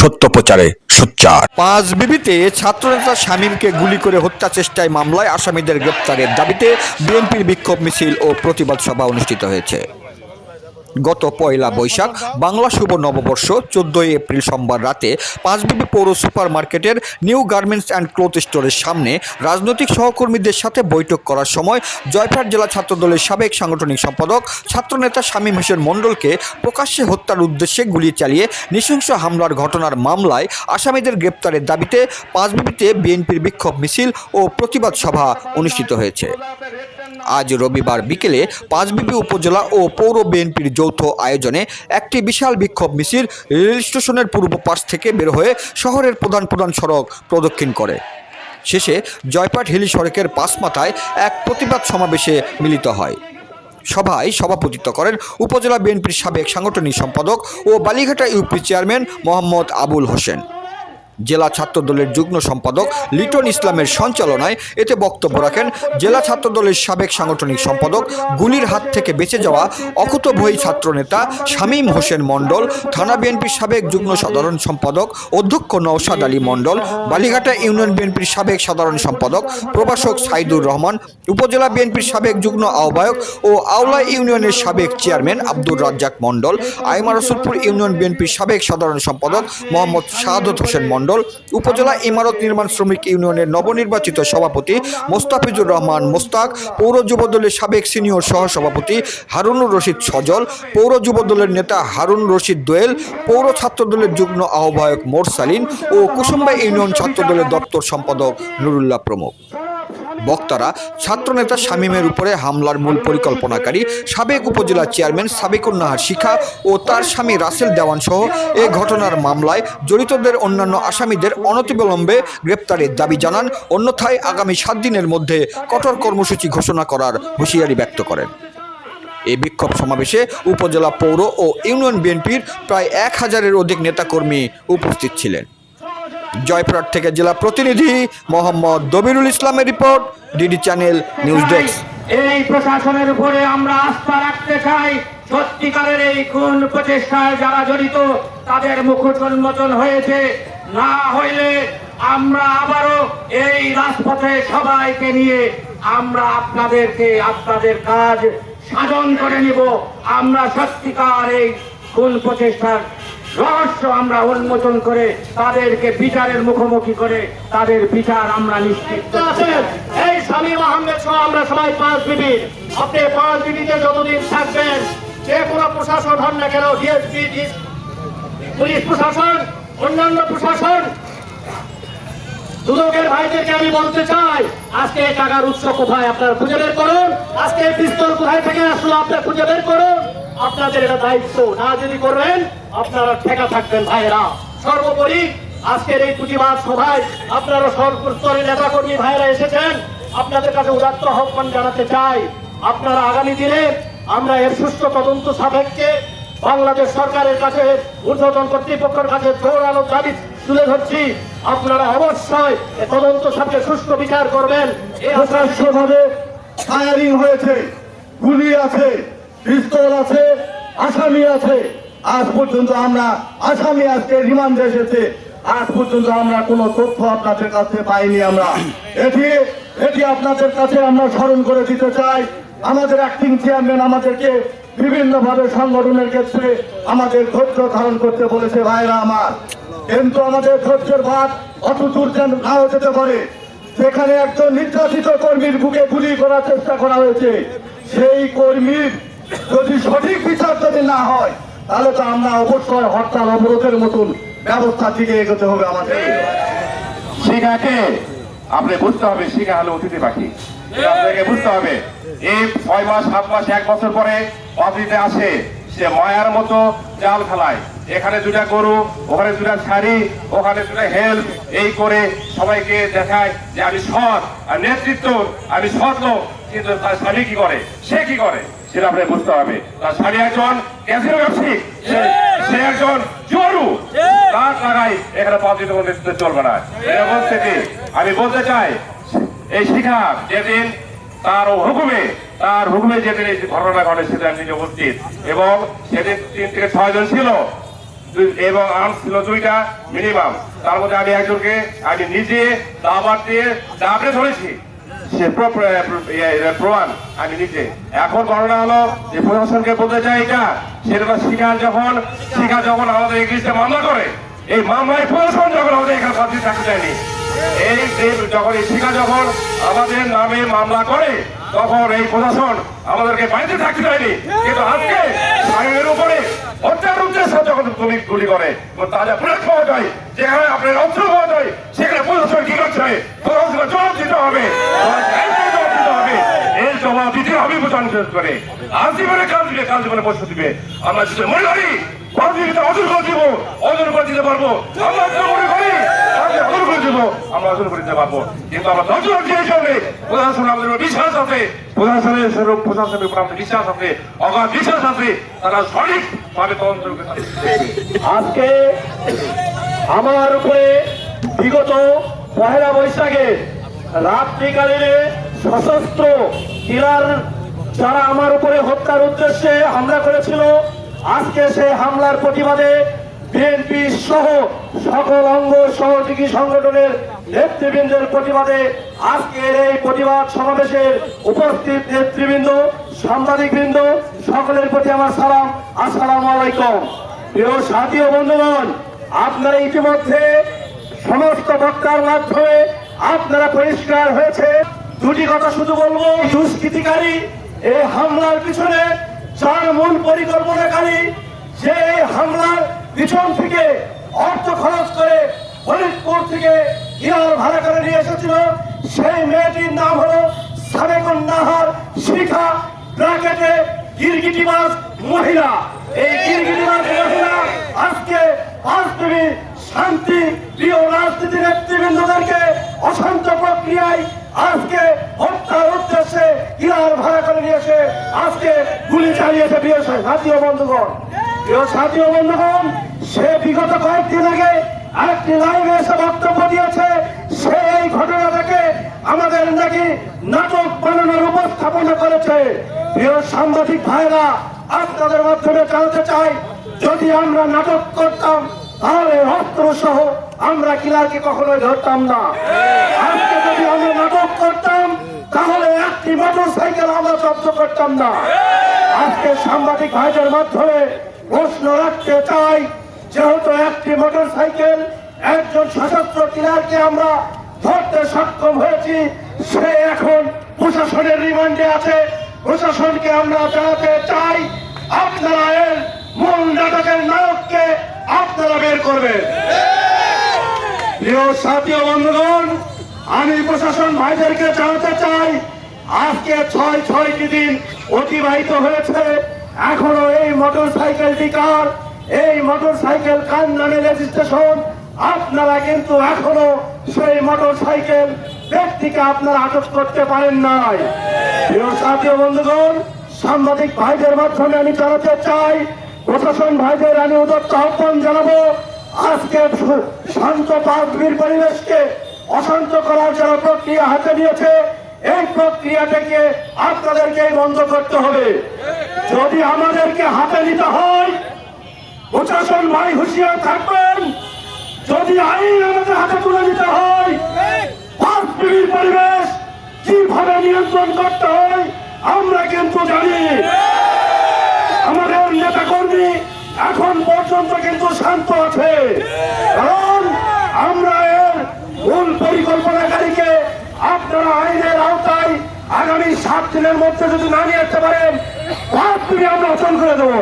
সত্য প্রচারে সোচ্চার। পাঁচ বিবিতে ছাত্রনেতা শামীমকে গুলি করে হত্যা চেষ্টায় মামলায় আসামিদের গ্রেপ্তারের দাবিতে বিএনপির বিক্ষোভ মিছিল ও প্রতিবাদ সভা অনুষ্ঠিত হয়েছে। গত পয়লা বৈশাখ বাংলা শুভ নববর্ষ, চোদ্দই এপ্রিল সোমবার রাতে পাঁচবিবি পৌর সুপার মার্কেটের নিউ গার্মেন্টস অ্যান্ড ক্লোথ স্টোরের সামনে রাজনৈতিক সহকর্মীদের সাথে বৈঠক করার সময় জয়পুরহাট জেলা ছাত্রদলের সাবেক সাংগঠনিক সম্পাদক, ছাত্রনেতা স্বামী হোসেন মণ্ডলকে প্রকাশ্যে হত্যার উদ্দেশ্যে গুলি চালিয়ে নৃশংস হামলার ঘটনার মামলায় আসামিদের গ্রেপ্তারের দাবিতে পাঁচবিবিতে বিএনপির বিক্ষোভ মিছিল ও প্রতিবাদ সভা অনুষ্ঠিত হয়েছে। আজ রবিবার বিকেলে পাঁচবিবি উপজেলা ও পৌর বিএনপির যৌথ আয়োজনে একটি বিশাল বিক্ষোভ মিছিল রেল স্টেশনের পূর্ব পাশ থেকে বের হয়ে শহরের প্রধান প্রধান সড়ক প্রদক্ষিণ করে। শেষে জয়পাট হিলি সড়কের পাশমাথায় এক প্রতিবাদ সমাবেশে মিলিত হয়। সভায় সভাপতিত্ব করেন উপজেলা বিএনপির সাবেক সাংগঠনিক সম্পাদক ও বালিঘাটা ইউপি চেয়ারম্যান মোহাম্মদ আবুল হোসেন। জেলা ছাত্র দলের যুগ্ম সম্পাদক লিটন ইসলামের সঞ্চালনায় এতে বক্তব্য রাখেন জেলা ছাত্র দলের সাবেক সাংগঠনিক সম্পাদক গুলির হাত থেকে বেঁচে যাওয়া অকুতভয়ী ছাত্রনেতা শামীম হোসেন মণ্ডল, থানা বিএনপির সাবেক যুগ্ম সাধারণ সম্পাদক অধ্যক্ষ নওশাদ আলী মণ্ডল, বালিঘাটা ইউনিয়ন বিএনপির সাবেক সাধারণ সম্পাদক প্রভাষক সাইদুর রহমান, উপজেলা বিএনপির সাবেক যুগ্ম আহ্বায়ক ও আওলা ইউনিয়নের সাবেক চেয়ারম্যান আব্দুর রাজ্জাক মণ্ডল আইমা রসুলপুর ইউনিয়ন বিএনপির সাবেক সাধারণ সম্পাদক মোহাম্মদ শাহাদত হোসেন মণ্ডল উপজেলা ইমারত নির্মাণ শ্রমিক ইউনিয়নের নবনির্বাচিত সভাপতি মোস্তাফিজুর রহমান মোস্তাক, পৌর যুবদলের সাবেক সিনিয়র সহসভাপতি হারুনুর রশিদ সজল, পৌর যুবদলের নেতা হারুন রশিদ দোয়েল, পৌর ছাত্রদলের যুগ্ম আহ্বায়ক মোরসালিন ও কুসুম্বা ইউনিয়ন ছাত্রদলের দপ্তর সম্পাদক নুরুল্লাহ প্রমুখ। বক্তারা ছাত্রনেতা শামীমের উপরে হামলার মূল পরিকল্পনাকারী, সাবেক উপজেলা চেয়ারম্যান সাবেকুন নাহার শিখা ও তার স্বামী রাসেল দেওয়ান সহ এ ঘটনার মামলায় জড়িতদের অন্যান্য আসামিদের অনতিবিলম্বে গ্রেপ্তারের দাবি জানান। অন্যথায় আগামী সাত দিনের মধ্যে কঠোর কর্মসূচি ঘোষণা করার হুঁশিয়ারি ব্যক্ত করেন। এই বিক্ষোভ সমাবেশে উপজেলা পৌর ও ইউনিয়ন বিএনপির প্রায় এক হাজারের অধিক নেতাকর্মী উপস্থিত ছিলেন। জয়পুরহাট থেকে জেলা প্রতিনিধি মোহাম্মদ দবিরুল ইসলামের report DD channel news desk. এই প্রশাসনের উপরে আমরা আস্থা রাখতে চাই সত্যিকারের এই খুন প্রচেষ্টায় যারা জড়িত তাদের মুখোশ উন্মোচন হয়েছে। না হইলে আমরা আবারও এই রাজপথে সবাইকে নিয়ে আমরা আপনাদেরকে আপনাদের কাজ সাধন করে নিব। আমরা সত্যিকার এই খুন প্রচেষ্টার রহস্য আমরা উন্মোচন করে তাদেরকে বিচারের মুখোমুখি করে তাদের বিচার আমরা নিশ্চিত এই শামীম আহমেদ সহ আমরা সবাই পাঁচ বিবির আপনি পাঁচ বিবিতে যতদিন থাকবেন, যে কোনো প্রশাসন হন না কেন ডিএসপি পুলিশ প্রশাসন, অন্যান্য প্রশাসন, দুদকের ভাইদেরকে আমি বলতে চাই, আজকে টাকার উৎস কোথায় আপনারা খুঁজে বের করুন? আজকে পিস্তল কোথায় থেকে আসলো? আপনারা খুঁজে বের করুন। আপনাদের এটা দায়িত্ব। না যদি করবেন, আপনারা ঠেকা থাকবেন ভাইরা সর্বোপরি আজকের এই পুঁজিবাদ সভায় আপনারা সর্বস্তরের নেতা কর্মী ভাইরা এসেছেন। আপনাদের কাছে উদাত্ত আহ্বান জানাতে চাই। আপনারা আগামী দিনে আমরা এর সুস্থ তদন্ত সাপেক্ষে বাংলাদেশ সরকারের কাছে, ঊর্ধ্বতন কর্তৃপক্ষের কাছে জোরালো দাবি তুলে ধরছি। আপনারা অবশ্যই তদন্ত সাথে সুষ্ঠু বিচার করবেন। প্রকাশ্যভাবে ফায়ারিং হয়েছে, গুলি আছে পিস্তল আছে, আসামি আছে। আজ পর্যন্ত আমরা আসামি আজকে রিমান্ডে এসেছে। আজ পর্যন্ত আমরা কোনো তথ্য আপনাদের কাছে পাইনি আমরা। এটি এটি আপনাদের কাছে আমরা স্মরণ করে দিতে চাই। আমাদের অ্যাক্টিং চেয়ারম্যান আমাদেরকে বিভিন্ন ভাবে সংগঠনের ক্ষেত্রে আমাদের ধৈর্য ধারণ করতে বলেছে ভাইরা আমার। কিন্তু আমাদের ধৈর্যের ভাত অত দূর যেন নাও যেতে পারে। সেখানে একজন নির্যাতিত কর্মীর বুকে গুলি করার চেষ্টা করা হয়েছে, সেই কর্মীর যদি সঠিক বিচার যদি না হয় তাহলে তো আমরা অবশ্যই হরতাল অবরোধের মতন ব্যবস্থা থেকে এগোতে হবে আমাদের। শিখাকে আপনি বুঝতে হবে শিখা হলো অতিথি পাখি। আপনাকে বুঝতে হবে এই ছয় মাস সাত মাস এক বছর পরে অতিথিতে আসে সে মায়ার মতো জাল ফেলায়। এখানে দুটা গরু ওখানে দুটা শাড়ি ওখানে দুটা হেল্প এই করে সবাইকে দেখায় যে আমি সৎ আর নেতৃত্ব আমি সৎ লোক কিন্তু তার স্বামী কি করে? সে কি করে? সেটা আপনি বুঝতে হবে। তার স্বামী একজন ক্যাসিনো ব্যবসায়িক সে- একজন জরু তার টাকায় এখানে কোনো নেতৃত্ব চলবে না। এরকম থেকে আমি বলতে চাই এই শিখা যেদিন তার হুকুমে তার হুকুমে যেদিন এই ঘটনা ঘটে সেদিন নিজে উপস্থিত। এবং সেদিন তিন থেকে ছয় জন ছিল। এবং আর্মস ছিল দুইটা মিনিমাম তার মধ্যে আমি একজনকে আমি নিজে দাবার দিয়ে চাপড়ে ধরেছি। সে ইয়ে, প্রমাণ। আমি নিজে। এখন হলো যে প্রশাসনকে বলতে চাই এটা সেটা শিকার যখন শিকার যখন আমাদের মামলা করে এই মামলায় প্রশাসন যখন আমাদের এখানে থাকতে চায়নি এই যখন এই যখন আমাদের নামে মামলা করে তখন এই প্রশাসন আমাদেরকে বাড়িতে থাকতে দেয়নি। কিন্তু আজকে সাহেবের উপরে যখন গুলি করে তাজা প্রয়োগ পাওয়া যেখানে আপনার অস্ত্র পাওয়া যায় সেখানে প্রশাসন কি করছে প্রশাসনকে জবাব দিতে হবে জবাব দিতে হবে এর জবাব দিতে করে আজ জীবনে কাল দিবে, কাল জীবনে পয়সা দিবে। আমরা যদি মনে করি প্রতিযোগিতা করে দিব করে দিতে পারব। আমরা মনে করি আমার উপরে বিগত পহেলা বৈশাখে রাত্রিকালীনে সশস্ত্র কিলার যারা আমার উপরে হত্যার উদ্দেশ্যে হামলা করেছিল, আজকে সেই হামলার প্রতিবাদে বিএনপি সহ সকল অঙ্গ সহযোগী সংগঠনের নেতৃবৃন্দের প্রতিবাদে আজকের এই প্রতিবাদ সমাবেশের উপস্থিত নেতৃবৃন্দ, সাংবাদিকবৃন্দ, সকলের প্রতি আমার সালাম। আসসালাম আলাইকুম। প্রিয় সাথী ও বন্ধুগণ, আপনারা ইতিমধ্যে সমস্ত বক্তার মাধ্যমে আপনারা পরিষ্কার হয়েছে। দুটি কথা শুধু বলব, দুষ্কৃতিকারী এই হামলার পিছনে চার মূল পরিকল্পনাকারী যে এই হামলার পিছন থেকে অর্থ খরচ করে ফরিদপুর থেকে ইরান ভাড়া করে নিয়ে এসেছিল। সেই মেয়েটির নাম হলো সাবেকুন নাহার শিখা ব্র্যাকেটে গিরগিটি মাছ মহিলা। এই গিরগিটি মাছ মহিলা আজকে বাস্তবে শান্তি, প্রিয় রাজনীতি নেতৃবৃন্দদেরকে অশান্ত প্রক্রিয়ায় আজকে উদ্দেশ্যে ভাড়া করে নিয়েছে আজকে গুলি চালিয়েছে প্রিয় জাতীয় বন্ধুগণ। প্রিয় জাতীয় বন্ধুগণ, সে বিগত কয়েকদিন আগে একটি লাইভে এসে বক্তব্য দিয়েছে। সে এই ঘটনা থেকে আমাদের নাকি নাটক বানানোর উপস্থাপনা করেছে। প্রিয় সাংবাদিক ভাইরা, আপনাদের মাধ্যমে জানাতে চাই, যদি আমরা নাটক করতাম, তাহলে অস্ত্র সহ আমরা কিলারকে কখনোই ধরতাম না। আজকে জব্দ করতাম না। আজকে সাংবাদিক ভাইদের মাধ্যমে প্রশ্ন রাখতে চাই, যেহেতু একটি মোটর সাইকেল একজন সশস্ত্র কিলারকে আমরা ধরতে সক্ষম হয়েছি, সে এখন প্রশাসনের রিমান্ডে আছে। প্রশাসনকে আমরা জানাতে চাই, আপনারা এর মূল নাটকের নায়ককে আপনারা বের করবেন। প্রিয় সাথী বন্ধুগণ, আমি প্রশাসন ভাইদেরকে জানাতে চাই আজকে ছয় ছয়টি দিন অতিবাহিত হয়েছে। এখনও এই মোটর সাইকেলটি কার? এই মোটর সাইকেল নামে রেজিস্ট্রেশন আপনারা কিন্তু এখনও সেই মোটর সাইকেল ব্যক্তিকে আপনারা আটক করতে পারেন নাই। প্রিয় বন্ধুগণ, সাংবাদিক ভাইদের মাধ্যমে আমি জানাতে চাই, প্রশাসন ভাইদের আমি উদত্ত আহ্বান জানাব, আজকে শান্ত পার্থবীর পরিবেশকে অশান্ত করার যারা প্রক্রিয়া হাতে নিয়েছে। এই প্রক্রিয়াটাকে আপনাদেরকে বন্ধ করতে হবে। যদি আমাদেরকে হাতে নিতে হয়, প্রশাসন ভাই হুঁশিয়ার থাকবেন। যদি আইন আমাদের হাতে তুলে নিতে হয় পরিবেশ কীভাবে নিয়ন্ত্রণ করতে হয়, আমরা কিন্তু জানি। আমাদের নেতা কর্মী এখন পর্যন্ত কিন্তু শান্ত আছে। কারণ আমরা এর মূল পরিকল্পনাকারীকে দিনের মধ্যে যদি না নিয়ে আসতে পারেন পাঁচ দিনে আমরা অচল করে দেবো।